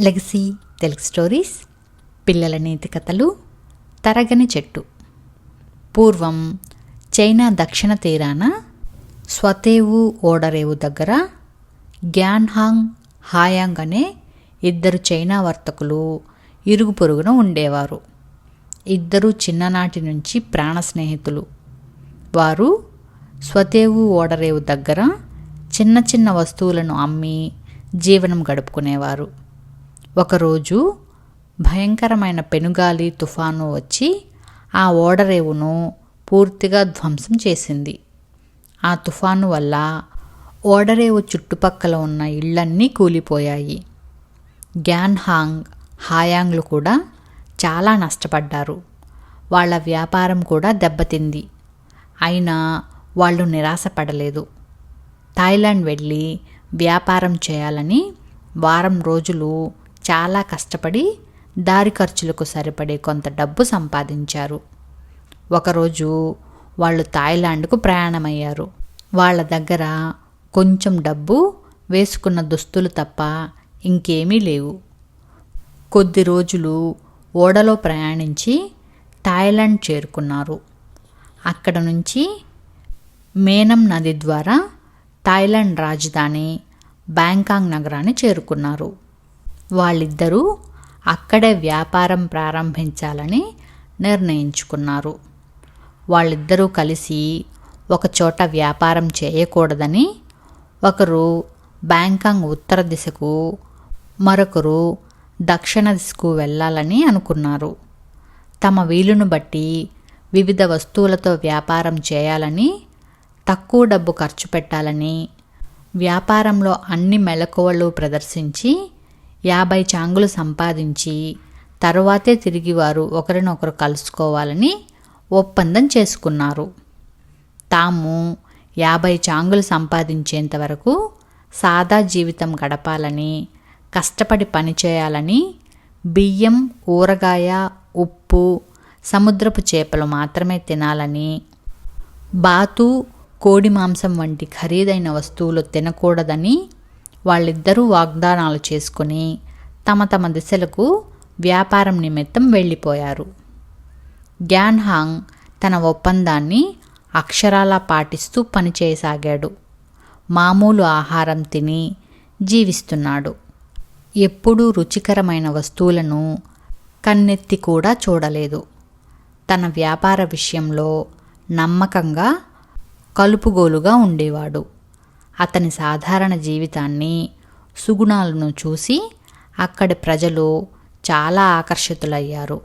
Legacy Telugu stories పిల్లల నీతి కథలు తరగని చెట్టు. పూర్వం చైనా దక్షిణ తీరాన స్వతేవు ఓడరేవు దగ్గర గ్యాన్హాంగ్ హాయాంగ్ అనే ఇద్దరు చైనా వర్తకులు ఇరుగు పొరుగున ఉండేవారు. ఇద్దరు చిన్ననాటి నుంచి ప్రాణ స్నేహితులు. వారు స్వతేవు ఓడరేవు దగ్గర చిన్న చిన్న వస్తువులను అమ్మి జీవనం గడుపుకునేవారు. ఒకరోజు భయంకరమైన పెనుగాలి తుఫాను వచ్చి ఆ ఓడరేవును పూర్తిగా ధ్వంసం చేసింది. ఆ తుఫాను వల్ల ఓడరేవు చుట్టుపక్కల ఉన్న ఇళ్ళన్నీ కూలిపోయాయి. గ్యాన్హాంగ్ హాయాంగ్లు కూడా చాలా నష్టపడ్డారు. వాళ్ళ వ్యాపారం కూడా దెబ్బతింది. అయినా వాళ్ళు నిరాశపడలేదు. థాయిలాండ్ వెళ్ళి వ్యాపారం చేయాలని వారం రోజులు చాలా కష్టపడి దారి ఖర్చులకు సరిపడే కొంత డబ్బు సంపాదించారు. ఒకరోజు వాళ్ళు థాయిలాండ్కు ప్రయాణమయ్యారు. వాళ్ళ దగ్గర కొంచెం డబ్బు వేసుకున్న దుస్తులు తప్ప ఇంకేమీ లేవు. కొద్ది రోజులు ఓడలో ప్రయాణించి థాయిలాండ్ చేరుకున్నారు. అక్కడ నుంచి మేనం నది ద్వారా థాయిలాండ్ రాజధాని బ్యాంకాంగ్ నగరాన్ని చేరుకున్నారు. వాళ్ళిద్దరూ అక్కడే వ్యాపారం ప్రారంభించాలని నిర్ణయించుకున్నారు. వాళ్ళిద్దరూ కలిసి ఒకచోట వ్యాపారం చేయకూడదని ఒకరు బ్యాంకాంగ్ ఉత్తర దిశకు మరొకరు దక్షిణ దిశకు వెళ్ళాలని అనుకున్నారు. తమ వీలును బట్టి వివిధ వస్తువులతో వ్యాపారం చేయాలని తక్కువ డబ్బు ఖర్చు పెట్టాలని వ్యాపారంలో అన్ని మెలకువలు ప్రదర్శించి యాభై చాంగులు సంపాదించి తరువాతే తిరిగి వారు ఒకరినొకరు కలుసుకోవాలని ఒప్పందం చేసుకున్నారు. తాము యాభై చాంగులు సంపాదించేంత వరకు సాదా జీవితం గడపాలని కష్టపడి పనిచేయాలని బియ్యం ఊరగాయ ఉప్పు సముద్రపు చేపలు మాత్రమే తినాలని బాతు కోడి మాంసం వంటి ఖరీదైన వస్తువులు తినకూడదని వాళ్ళిద్దరూ వాగ్దానాలు చేసుకుని తమ తమ దిశలకు వ్యాపారం నిమిత్తం వెళ్ళిపోయారు. గ్యాన్హాంగ్ తన ఒప్పందాన్ని అక్షరాలా పాటిస్తూ పనిచేయసాగాడు. మామూలు ఆహారం తిని జీవిస్తున్నాడు. ఎప్పుడూ రుచికరమైన వస్తువులను కన్నెత్తి కూడా చూడలేదు. తన వ్యాపార విషయంలో నమ్మకంగా కలుపుగోలుగా ఉండేవాడు. అతని సాధారణ జీవితాన్ని సుగుణాలను చూసి అక్కడి ప్రజలు చాలా ఆకర్షితులయ్యారు.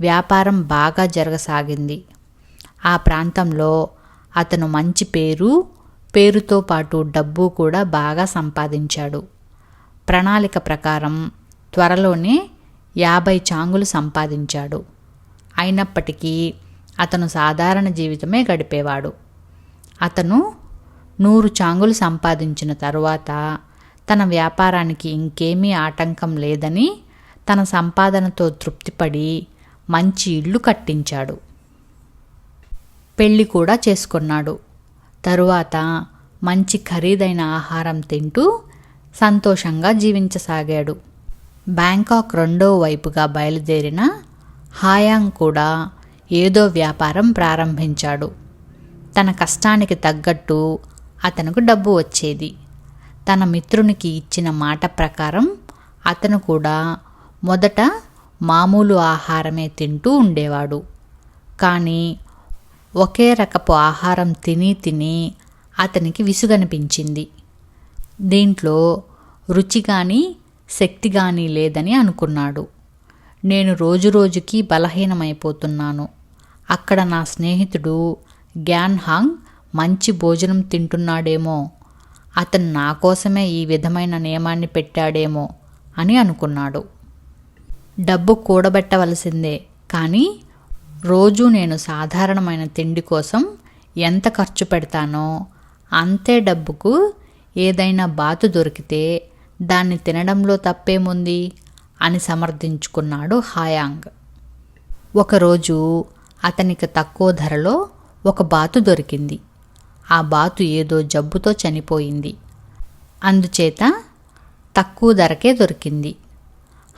వ్యాపారం బాగా జరగసాగింది. ఆ ప్రాంతంలో అతను మంచి పేరు పేరుతో పాటు డబ్బు కూడా బాగా సంపాదించాడు. ప్రణాళిక ప్రకారం త్వరలోనే యాభై చాంగులు సంపాదించాడు. అయినప్పటికీ అతను సాధారణ జీవితమే గడిపేవాడు. అతను నూరు చాంగులు సంపాదించిన తరువాత తన వ్యాపారానికి ఇంకేమీ ఆటంకం లేదని తన సంపాదనతో తృప్తిపడి మంచి ఇల్లు కట్టించాడు. పెళ్ళి కూడా చేసుకున్నాడు. తరువాత మంచి ఖరీదైన ఆహారం తింటూ సంతోషంగా జీవించసాగాడు. బ్యాంకాక్ రెండో వైపుగా బయలుదేరిన హాయాంగ్ కూడా ఏదో వ్యాపారం ప్రారంభించాడు. తన కష్టానికి తగ్గట్టు అతనుకు డబ్బు వచ్చేది. తన మిత్రునికి ఇచ్చిన మాట ప్రకారం అతను కూడా మొదట మామూలు ఆహారమే తింటూ ఉండేవాడు. కానీ ఒకే రకపు ఆహారం తిని తిని అతనికి విసుగనిపించింది. దీంట్లో రుచి కానీ శక్తి కానీ లేదని అనుకున్నాడు. నేను రోజురోజుకి బలహీనమైపోతున్నాను. అక్కడ నా స్నేహితుడు గ్యాన్హాంగ్ మంచి భోజనం తింటున్నాడేమో. అతను నా కోసమే ఈ విధమైన నియమాన్ని పెట్టాడేమో అని అనుకున్నాడు. డబ్బు కూడబెట్టవలసిందే కానీ రోజు నేను సాధారణమైన తిండి కోసం ఎంత ఖర్చు పెడతానో అంతే డబ్బుకు ఏదైనా బాతు దొరికితే దాన్ని తినడంలో తప్పేముంది అని సమర్థించుకున్నాడు హాయాంగ్. ఒకరోజు అతనికి తక్కువ ధరలో ఒక బాతు దొరికింది. ఆ బాతు ఏదో జబ్బుతో చనిపోయింది. అందుచేత తక్కువ ధరకే దొరికింది.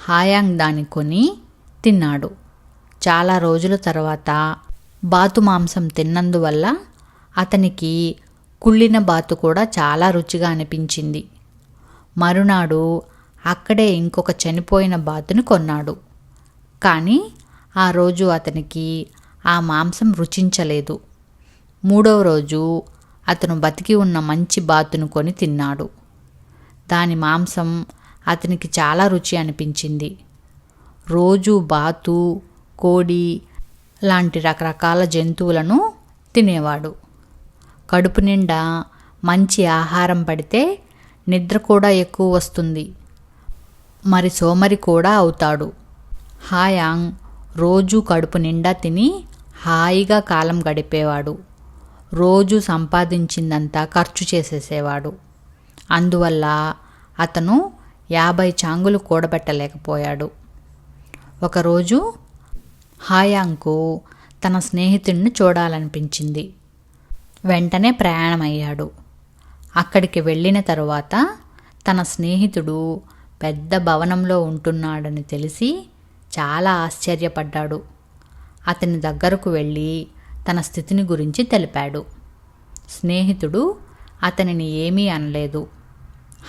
హాయాంగ్ దాన్ని కొని తిన్నాడు. చాలా రోజుల తర్వాత బాతు మాంసం తిన్నందువల్ల అతనికి కుళ్ళిన బాతు కూడా చాలా రుచిగా అనిపించింది. మరునాడు అక్కడే ఇంకొక చనిపోయిన బాతుని కొన్నాడు. కానీ ఆ రోజు అతనికి ఆ మాంసం రుచించలేదు. మూడవ రోజు అతను బతికి ఉన్న మంచి బాతును కొని తిన్నాడు. దాని మాంసం అతనికి చాలా రుచి అనిపించింది. రోజు బాతు కోడి లాంటి రకరకాల జంతువులను తినేవాడు. కడుపు నిండా మంచి ఆహారం పడితే నిద్ర కూడా ఎక్కువ వస్తుంది. మరి సోమరి కూడా అవుతాడు. హాయాంగ్ రోజు కడుపు నిండా తిని హాయిగా కాలం గడిపేవాడు. రోజు సంపాదించిందంతా ఖర్చు చేసేసేవాడు. అందువల్ల అతను యాభై చాంగులు కూడబెట్టలేకపోయాడు. ఒకరోజు హాయాంకు తన స్నేహితుడిని చూడాలనిపించింది. వెంటనే ప్రయాణమయ్యాడు. అక్కడికి వెళ్ళిన తరువాత తన స్నేహితుడు పెద్ద భవనంలో ఉంటున్నాడని తెలిసి చాలా ఆశ్చర్యపడ్డాడు. అతని దగ్గరకు వెళ్ళి తన స్థితిని గురించి తెలిపాడు. స్నేహితుడు అతనిని ఏమీ అనలేదు.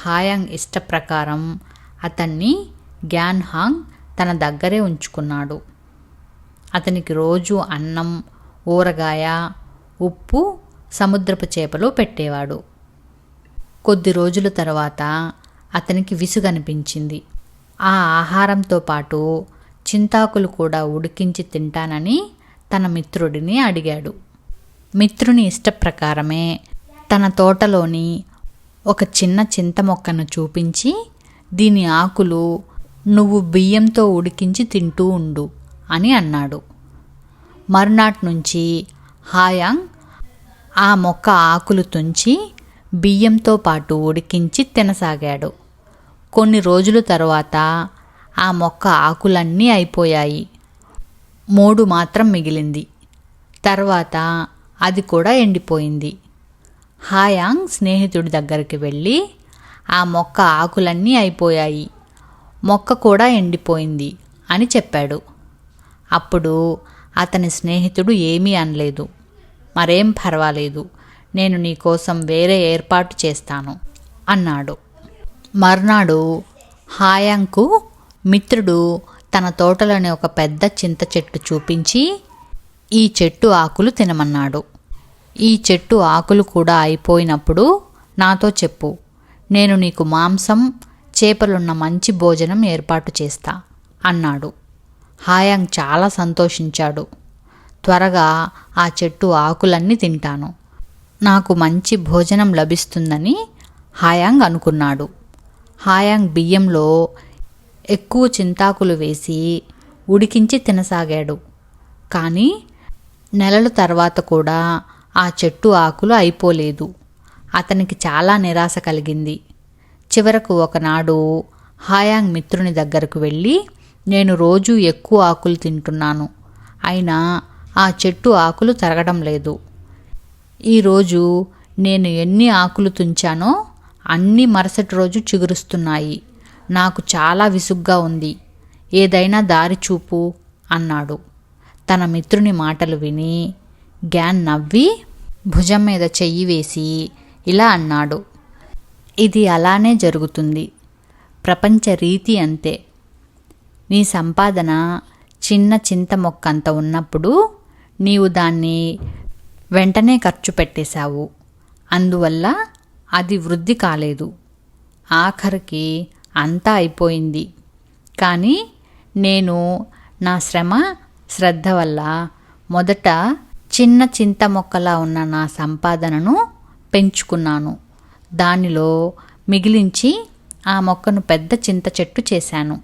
హాయాంగ్ ఇష్టప్రకారం అతన్ని గ్యాన్ హాంగ్ తన దగ్గరే ఉంచుకున్నాడు. అతనికి రోజు అన్నం ఊరగాయ ఉప్పు సముద్రపు చేపలు పెట్టేవాడు. కొద్ది రోజుల తర్వాత అతనికి విసుగనిపించింది. ఆ ఆహారంతో పాటు చింతాకులు కూడా ఉడికించి తింటానని తన మిత్రుడిని అడిగాడు. మిత్రుని ఇష్టప్రకారమే తన తోటలోని ఒక చిన్న చింత మొక్కను చూపించి దీని ఆకులు నువ్వు బియ్యంతో ఉడికించి తింటూ ఉండు అని అన్నాడు. మరునాటి నుంచి హాయాంగ్ ఆ మొక్క ఆకులు తుంచి బియ్యంతో పాటు ఉడికించి తినసాగాడు. కొన్ని రోజుల తరువాత ఆ మొక్క ఆకులన్నీ అయిపోయాయి. మూడు మాత్రం మిగిలింది. తర్వాత అది కూడా ఎండిపోయింది. హాయాంగ్ స్నేహితుడి దగ్గరికి వెళ్ళి ఆ మొక్క ఆకులన్నీ అయిపోయాయి. మొక్క కూడా ఎండిపోయింది అని చెప్పాడు. అప్పుడు అతని స్నేహితుడు ఏమీ అనలేదు. మరేం పర్వాలేదు. నేను నీకోసం వేరే ఏర్పాటు చేస్తాను అన్నాడు. మర్నాడు హాయాంగ్కు మిత్రుడు తన తోటలోని ఒక పెద్ద చింత చెట్టు చూపించి ఈ చెట్టు ఆకులు తినమన్నాడు. ఈ చెట్టు ఆకులు కూడా అయిపోయినప్పుడు నాతో చెప్పు. నేను నీకు మాంసం చేపలున్న మంచి భోజనం ఏర్పాటు చేస్తా అన్నాడు. హాయాంగ్ చాలా సంతోషించాడు. త్వరగా ఆ చెట్టు ఆకులన్నీ తింటాను. నాకు మంచి భోజనం లభిస్తుందని హాయాంగ్ అనుకున్నాడు. హాయాంగ్ బియ్యంలో ఎక్కువ చింతాకులు వేసి ఉడికించి తినసాగాడు. కానీ నెలల తర్వాత కూడా ఆ చెట్టు ఆకులు అయిపోలేదు. అతనికి చాలా నిరాశ కలిగింది. చివరకు ఒకనాడు హాయాంగ్ మిత్రుని దగ్గరకు వెళ్ళి నేను రోజు ఎక్కువ ఆకులు తింటున్నాను. అయినా ఆ చెట్టు ఆకులు తరగడం లేదు. ఈరోజు నేను ఎన్ని ఆకులు తుంచానో అన్ని మరుసటి రోజు చిగురుస్తున్నాయి. నాకు చాలా విసుగ్గా ఉంది. ఏదైనా దారి చూపు అన్నాడు. తన మిత్రుని మాటలు విని గ్యాన్ నవ్వి భుజం మీద చెయ్యి వేసి ఇలా అన్నాడు. ఇది అలానే జరుగుతుంది. ప్రపంచ రీతి అంతే. నీ సంపాదన చిన్న చింత మొక్కంత ఉన్నప్పుడు నీవు దాన్ని వెంటనే ఖర్చు పెట్టేశావు. అందువల్ల అది వృద్ధి కాలేదు. ఆఖరికి అంతా అయిపోయింది. కానీ నేను నా శ్రమ శ్రద్ధ వల్ల మొదట చిన్న చింత మొక్కలా ఉన్న నా సంపాదనను పెంచుకున్నాను. దానిలో మిగిలించి ఆ మొక్కను పెద్ద చింత చెట్టు చేశాను.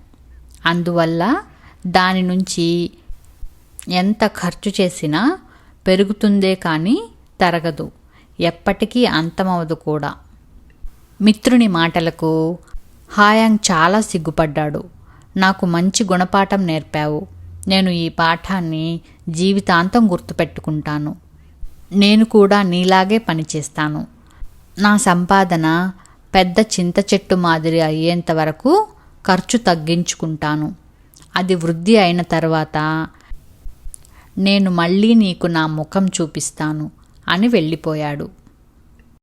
అందువల్ల దాని నుంచి ఎంత ఖర్చు చేసినా పెరుగుతుందే కానీ తరగదు. ఎప్పటికీ అంతమవదు కూడా. మిత్రుని మాటలకు హాయాంగ్ చాలా సిగ్గుపడ్డాడు. నాకు మంచి గుణపాఠం నేర్పావు. నేను ఈ పాఠాన్ని జీవితాంతం గుర్తుపెట్టుకుంటాను. నేను కూడా నీలాగే పనిచేస్తాను. నా సంపాదన పెద్ద చింత చెట్టు మాదిరి అయ్యేంత వరకు ఖర్చు తగ్గించుకుంటాను. అది వృద్ధి అయిన తర్వాత నేను మళ్ళీ నీకు నా ముఖం చూపిస్తాను అని వెళ్ళిపోయాడు.